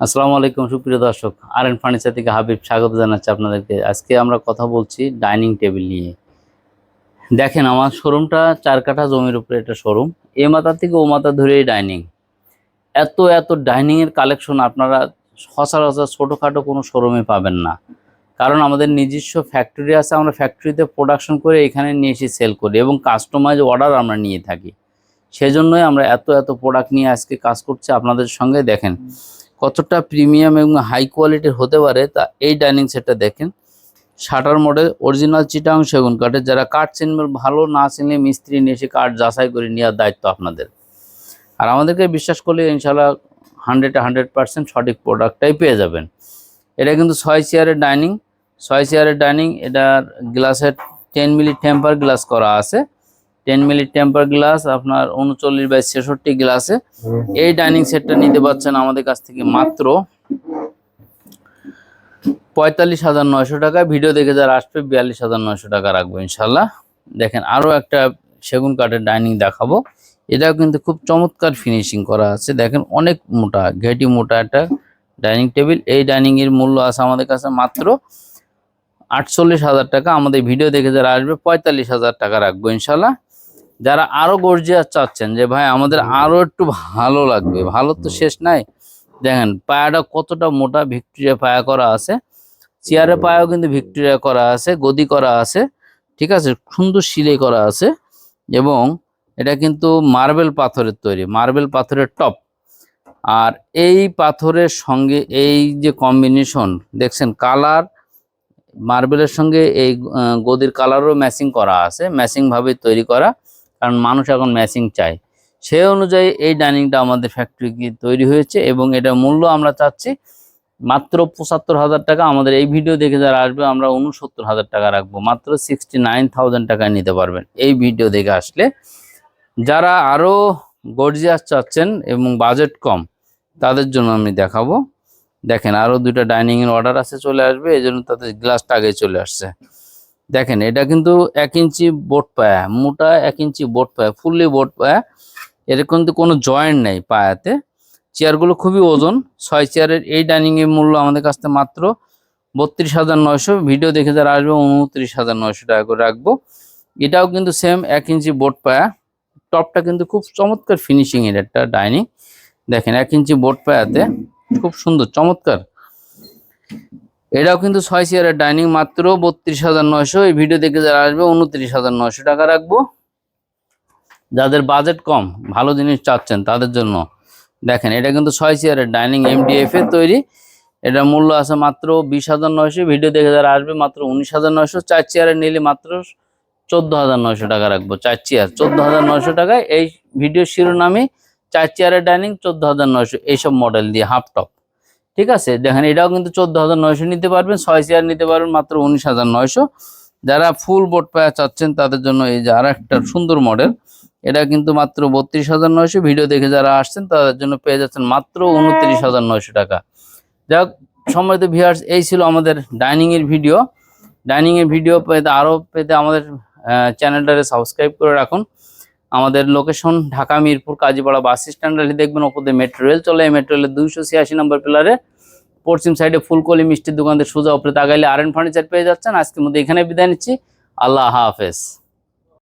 আসসালামু আলাইকুম, সুপ্রিয় দর্শক। আর এন ফার্নিচার থেকে হাবিব স্বাগত জানাচ্ছি আপনাদেরকে। আজকে আমরা কথা বলছি ডাইনিং টেবিল নিয়ে। দেখেন, আমার শোরুমটা চার কাঠা জমির উপরে একটা শোরুম। এ মাথা থেকে ও মাথা ধরেই ডাইনিং। এত এত ডাইনিংয়ের কালেকশন আপনারা সচরাচর ছোটোখাটো কোনো শোরুমে পাবেন না। কারণ আমাদের নিজস্ব ফ্যাক্টরি আছে, আমরা ফ্যাক্টরিতে প্রোডাকশন করে এখানে নিয়ে এসে সেল করি এবং কাস্টমাইজ অর্ডার আমরা নিয়ে থাকি। সেজন্যই আমরা এত এত প্রোডাক্ট নিয়ে আজকে কাজ করছি। আপনাদের সঙ্গে দেখেন কতটা প্রিমিয়াম এবং হাই কোয়ালিটির হতে পারে তা এই ডাইনিং সেটটা দেখেন। শাটার মডেল অরিজিনাল চিটাং সেগুন কাঠের যারা কাঠ চিনবেন ভালো না চিনলে মিস্ত্রি নিয়ে এসে কাঠ যাচাই করে নেওয়ার দায়িত্ব আপনাদের। আর আমাদেরকে বিশ্বাস করলে ইনশাল্লাহ হান্ড্রেড হান্ড্রেড পার্সেন্ট সঠিক প্রোডাক্টটাই পেয়ে যাবেন। এটা কিন্তু ছয় চেয়ারের ডাইনিং, ছয় চেয়ারের ডাইনিং, এটার গ্লাসের টেন মিলি টেম্পার গ্লাস করা আছে। টেন মিলি টেম্পার গ্লাস আপনার উনচল্লিশ বাই ছেষট্টি গ্লাসে। এই ডাইনিং সেটটা নিতে পারছেন আমাদের কাছ থেকে মাত্র পঁয়তাল্লিশ হাজার নয়শো টাকা। ভিডিও দেখে যারা আসবে বিয়াল্লিশ হাজার নয়শো টাকা রাখব ইনশাল্লাহ। দেখেন আরও একটা সেগুন কাঠের ডাইনিং দেখাবো। এটাও কিন্তু খুব চমৎকার ফিনিশিং করা আছে। দেখেন অনেক মোটা ঘেটি মোটা একটা ডাইনিং টেবিল। এই ডাইনিং এর মূল্য আছে আমাদের কাছে মাত্র আটচল্লিশ হাজার টাকা। আমাদের ভিডিও দেখে যারা আসবে পঁয়তাল্লিশ হাজার টাকা রাখব ইনশাল্লাহ। যারা আরও গর্জিয়াস চাচ্ছেন যে ভাই আমাদের আরও একটু ভালো লাগবে। ভালো তো শেষ নাই। দেখেন পায়াটা কতটা মোটা ভিক্টোরিয়া পায়া করা আছে। চেয়ারে পায়াও কিন্তু ভিক্টোরিয়া করা আছে গদি করা আছে ঠিক আছে? সুন্দর সিলাই করা আছে এবং এটা কিন্তু মার্বেল পাথরের তৈরি মার্বেল পাথরের টপ। আর এই পাথরের সঙ্গে এই যে কম্বিনেশন দেখছেন কালার মার্বেলের সঙ্গে এই গদির কালারও ম্যাচিং করা আছে ম্যাচিং ভাবে তৈরি করা। কারণ মানুষ এখন ম্যাচিং চায়। সেই অনুযায়ী এই ডাইনিংটা আমাদের ফ্যাক্টরি তৈরি হয়েছে এবং এটা মূল্য আমরা চাচ্ছি মাত্র পঁচাত্তর হাজার টাকা। আমাদের এই ভিডিও দেখে যারা আসবে, আমরা উনসত্তর হাজার টাকা রাখব। মাত্র সিক্সটি নাইন থাউজেন্ড টাকায় নিতে পারবেন এই ভিডিও দেখে আসলে। যারা আরও গর্জিয়াস চাচ্ছেন এবং বাজেট কম, তাদের জন্য আমি দেখাবো। দেখেন আরও দুটো ডাইনিংয়ের অর্ডার আছে, চলে আসবে। এই জন্য তাদের গ্লাসটা আগে চলে আসছে। দেখেন, এটা কিন্তু এক ইঞ্চি বোট পায়া, মোটা এক ইঞ্চি বোট পায়া, ফুললি বোট পায়া। এর কিন্তু কোনো জয়েন্ট নেই পায়াতে। চেয়ারগুলো খুবই ওজন, ছয় চেয়ারের এই ডাইনিং এর মূল্য আমাদের কাছ থেকে মাত্র বত্রিশ হাজার নয়শো। ভিডিও দেখে যারা আসবে, উনত্রিশ হাজার নয়শো টাকা করে রাখব। এটাও কিন্তু সেম এক ইঞ্চি বোট পায়া। টপটা কিন্তু খুব চমৎকার ফিনিশিং এর একটা ডাইনিং। দেখেন, এক ইঞ্চি বোট পায়াতে। খুব সুন্দর, চমৎকার। এটাও কিন্তু ছয় চেয়ারের ডাইনিং, মাত্র বত্রিশ হাজার নয়শো। এই ভিডিও দেখে যারা আসবে, উনত্রিশ হাজার নয়শো টাকা রাখব। যাদের বাজেট কম, ভালো জিনিস চাচ্ছেন, তাদের জন্য। দেখেন, এটা কিন্তু ছয় চেয়ারের ডাইনিং এমডিএফ এর তৈরি। এটা মূল্য আছে মাত্র বিশ হাজার নয়শো। ভিডিও দেখে যারা আসবে, মাত্র উনিশ হাজার নয়শো। চার চেয়ারের নিলে মাত্র চোদ্দ হাজার নয়শো টাকা রাখব। চার চেয়ার চোদ্দ হাজার নয়শো টাকায়। এই ভিডিও শিরোনামে চার চেয়ারের ডাইনিং, চোদ্দ হাজার নয়শো। এইসব মডেল দিয়ে হাফ টপ ঠিক আছে? দেখেন এটাও কিন্তু চোদ্দ হাজার নয়শো নিতে পারবেন ছয় চেয়ার নিতে পারবেন মাত্র উনিশ হাজার নয়শো। যারা ফুল বোট পায়া চাচ্ছেন তাদের জন্য এই যে আর একটা সুন্দর মডেল এটা কিন্তু মাত্র বত্রিশ হাজার নয়শো। ভিডিও দেখে যারা আসছেন তাদের জন্য পেয়ে যাচ্ছেন মাত্র উনত্রিশ হাজার নয়শো টাকা। যাক সম্মানিত ভিউয়ার্স এই ছিল আমাদের ডাইনিং এর ভিডিও ডাইনিং এর ভিডিও পেতে আরও পেতে আমাদের চ্যানেলটারে সাবস্ক্রাইব করে রাখুন। আমাদের লোকেশন ঢাকা, মিরপুর, কাজীপাড়া বাস স্ট্যান্ডে দেখবেন ওপরে মেট্রো রেল চলে। এই মেট্রো রেলের দুইশো ছিয়াশি নম্বর পিলারে পশ্চিম সাইডে ফুলকলি মিষ্টির দোকানদের সোজা ওপরে তাকাইলে আর এন ফার্নিচার পেয়ে যাচ্ছেন। আজকের মধ্যে এখানে বিদায় নিচ্ছি। আল্লাহ হাফেজ।